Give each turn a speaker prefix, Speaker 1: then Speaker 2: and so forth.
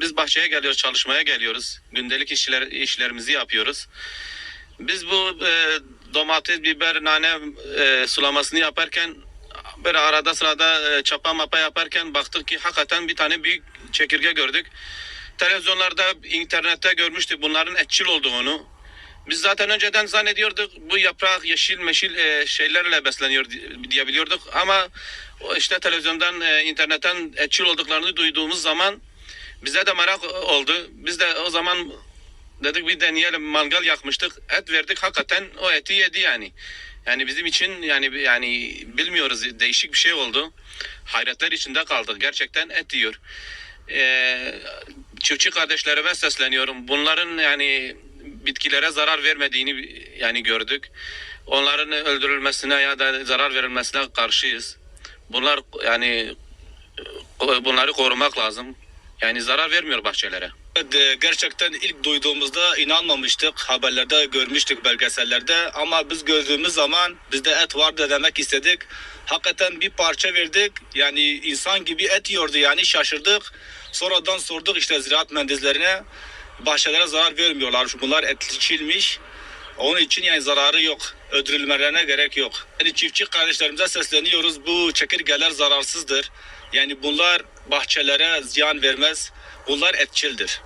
Speaker 1: biz bahçeye geliyoruz, çalışmaya geliyoruz. Gündelik işler işlerimizi yapıyoruz. Biz bu e, domates, biber, nane e, sulamasını yaparken böyle arada sırada e, çapa mapa yaparken baktık ki hakikaten bir tane büyük çekirge gördük. Televizyonlarda, internette görmüştük bunların etçil olduğunu. Biz zaten önceden zannediyorduk bu yaprak yeşil meşil e, şeylerle besleniyor di- diyebiliyorduk ama işte televizyondan, e, internetten etçil olduklarını duyduğumuz zaman bize de merak oldu. Biz de o zaman dedik bir deneyelim mangal yakmıştık. Et verdik hakikaten o eti yedi yani. Yani bizim için yani yani bilmiyoruz değişik bir şey oldu. Hayretler içinde kaldık. Gerçekten et yiyor. Ee, çiftçi kardeşlerime sesleniyorum. Bunların yani bitkilere zarar vermediğini yani gördük. Onların öldürülmesine ya da zarar verilmesine karşıyız. Bunlar yani bunları korumak lazım. Yani zarar vermiyor bahçelere.
Speaker 2: E, gerçekten ilk duyduğumuzda inanmamıştık. Haberlerde görmüştük belgesellerde ama biz gördüğümüz zaman bizde et vardı demek istedik. Hakikaten bir parça verdik. Yani insan gibi et yiyordu yani şaşırdık. Sonradan sorduk işte ziraat mühendislerine. Bahçelere zarar vermiyorlar. Bunlar etçilmiş. Onun için yani zararı yok. Öldürülmelerine gerek yok. Yani çiftçi kardeşlerimize sesleniyoruz. Bu çekirgeler zararsızdır. Yani bunlar bahçelere ziyan vermez. Bunlar etçildir.